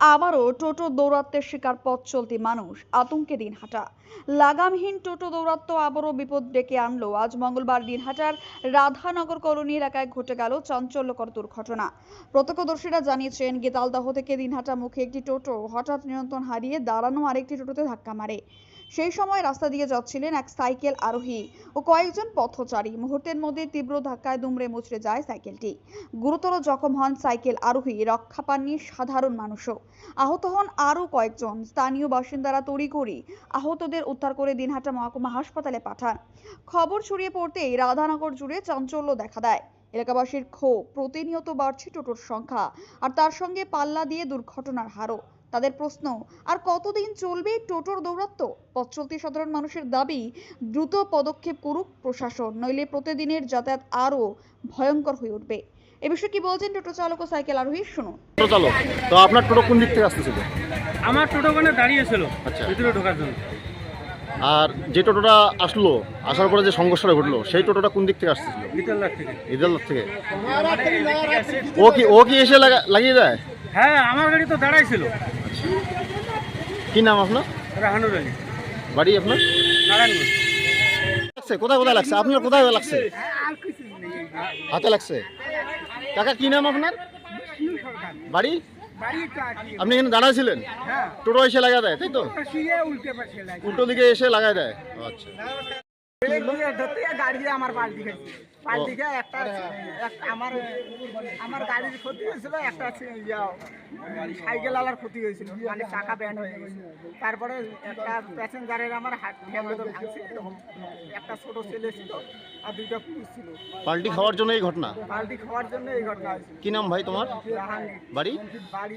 আবারও টোটো দৌরাত্মের শিকার পথ চলতি মানুষ আতঙ্কে দিনহাটা। লাগামহীন টোটো দৌরাত্ম আবারও বিপদ ডেকে আনলো। আজ মঙ্গলবার দিনহাটার রাধানগর কলোনি এলাকায় ঘটে গেল চাঞ্চল্যকর দুর্ঘটনা। প্রত্যক্ষদর্শীরা জানিয়েছেন, গেতালদাহ থেকে দিনহাটা মুখে একটি টোটো হঠাৎ নিয়ন্ত্রণ হারিয়ে দাঁড়ানো আরেকটি টোটোতে ধাক্কা মারে। সেই সময় রাস্তা দিয়ে যাচ্ছিলেন এক সাইকেল আরোহী ও কয়েকজন পথচারী। মুহূর্তের মধ্যে তীব্র ধাক্কায় দুমড়ে মুচড়ে যায় সাইকেলটি। গুরুতর জখম হন সাইকেল আরোহী, রক্ষা পাননি সাধারণ মানুষও। আহত হন আরও কয়েকজন। স্থানীয় বাসিন্দারা তড়িঘড়ি আহতদের উদ্ধার করে দিনহাটা মহকুমা হাসপাতালে পাঠান। খবর ছড়িয়ে পড়তেই রাধানগর জুড়ে চাঞ্চল্য দেখা দেয়। এলাকাবাসীর ক্ষোভ, প্রতিনিয়ত বাড়ছে টোটোর সংখ্যা, আর তার সঙ্গে পাল্লা দিয়ে দুর্ঘটনার হারও। তাদের প্রশ্ন, আর কতদিন চলবে টোটোর দৌরাত্ম পথ চলতি সাধারণ মানুষের দাবি, দ্রুত পদক্ষেপ করুক প্রশাসন, নইলে প্রতিদিনের যাতায়াত আরও ভয়ঙ্কর হয়ে উঠবে। এ বিষয়ে কি বলছেন টোটো চালক ও সাইকেল আরোহী? শুনুন। টোটো চালক তো আপনার টোটো কোন দিক থেকে আসতেছিল? আমার টোটো ওখানে দাঁড়িয়েছিল আচ্ছা। ভিতরে ঢোকার জন্য। আর যে টোটোটা আসলো আসার পরে যে সংঘর্ষটা ঘটলো সেই টোটোটা কোন দিক থেকে আসতেছিল? ভিতর থেকে। ইদালদার থেকে। ও কি ও কি এসে লাগা- লাগিয়ে দেয়? হ্যাঁ আমার গাড়ি তো দাঁড়াইছিল। কি নাম আপনার? রাহানুর আলী। বাড়ি আপনার? নারায়ণগঞ্জ। লাগছে কোথায় কোথায় লাগছে? আপনার কোথায় লাগছে? হাতে লাগছে? কাকা কি নাম আপনার? বাড়ি? আপনি এখানে দাঁড়াইছিলেন টোটো এসে লাগা দেয় তাই তো? উল্টো দিকে এসে লাগাই দেয়। আচ্ছা। ধরতে গাড়ি আমার পাল্টি খাইছে পাল্টি খেয়ে একটা একটা আমার আমার গাড়ির ক্ষতি হয়েছিল একটা ইয়া, সাইকেল আলার ক্ষতি হয়েছিল মানে চাকা ব্যান্ড হয়ে গেছে। তারপরে একটা প্যাসেঞ্জারের আমার হাত ভেঙে ভাঙছে একটা ছোট ছেলে ছিল আর দুইটা পুরুষ ছিল। পাল্টি খাওয়ার জন্য এই ঘটনা? পাল্টি খাওয়ার জন্য এই ঘটনা কি নাম ভাই তোমার? বাড়ি? বাড়ি